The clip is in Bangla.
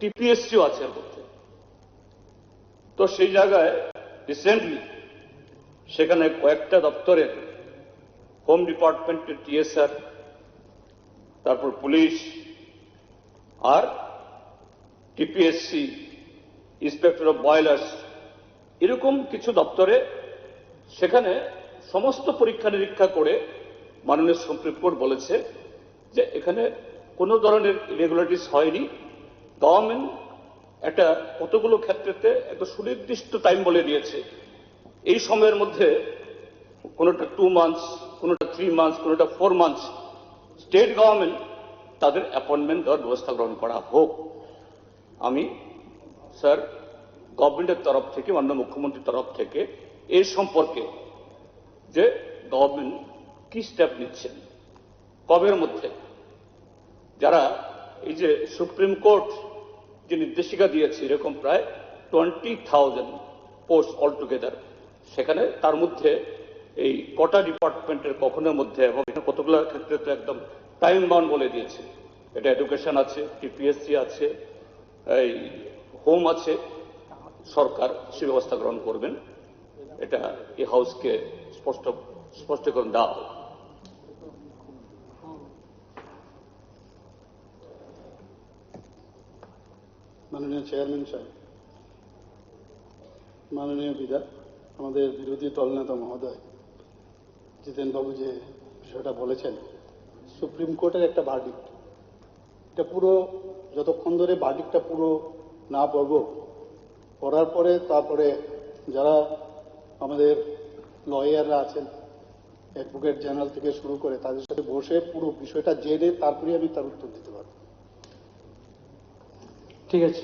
টিপিএসসিও আছে এর মধ্যে। তো সেই জায়গায় রিসেন্টলি সেখানে কয়েকটা দপ্তরের হোম ডিপার্টমেন্টের টিএসআর তারপর পুলিশ আর টিপিএসসি ইন্সপেক্টর অফ বয়লার্স এরকম কিছু দপ্তরে সেখানে সমস্ত পরীক্ষা নিরীক্ষা করে মাননীয় সুপ্রিম কোর্ট বলেছে যে এখানে কোনো ধরনের ইরেগুলারিটিস হয়নি। গভর্নমেন্ট একটা কতগুলো ক্ষেত্রেতে একটা সুনির্দিষ্ট টাইম বলে দিয়েছে। এই সময়ের মধ্যে কোনোটা টু মান্থস কোনোটা থ্রি মান্থস কোনোটা ফোর মান্থস স্টেট গভর্নমেন্ট তাদের অ্যাপয়েন্টমেন্ট দেওয়ার ব্যবস্থা গ্রহণ করা হোক। আমি স্যার গভর্নমেন্টের তরফ থেকে, মাননীয় মুখ্যমন্ত্রীর তরফ থেকে এই সম্পর্কে যে গভর্নমেন্ট কি স্টেপ নিচ্ছেন কবের মধ্যে, যারা এই যে সুপ্রিম কোর্ট যে নির্দেশিকা দিয়েছে, এরকম প্রায় টোয়েন্টি থাউজেন্ড পোস্ট অলটুগেদার সেখানে তার মধ্যে এই কটা ডিপার্টমেন্টের কখনের মধ্যে এবং কতগুলো ক্ষেত্রে তো একদম টাইম বাউন্ড বলে দিয়েছে। এটা এডুকেশন আছে টিপিএসসি আছে, এই হোম আছে, সরকার সে ব্যবস্থা গ্রহণ করবেন। এটা এই হাউসকে স্পষ্ট, স্পষ্টীকরণ দেওয়া হোক। মাননীয় চেয়ারম্যান সাহেব, মাননীয় বিদা আমাদের বিরোধী দলনেতা মহোদয় জিতেনবাবু যে বিষয়টা বলেছেন, সুপ্রিম কোর্টের একটা ভার্ডিক্ট এটা পুরো যতক্ষণ ধরে ভার্ডিক্টটা পুরো না পড়ব, পড়ার পরে তারপরে যারা আমাদের লয়াররা আছেন অ্যাডভোকেট জেনারেল থেকে শুরু করে তাদের সাথে বসে পুরো বিষয়টা জেনে তারপরে আমি তার উত্তর দিতে ঠিক আছে।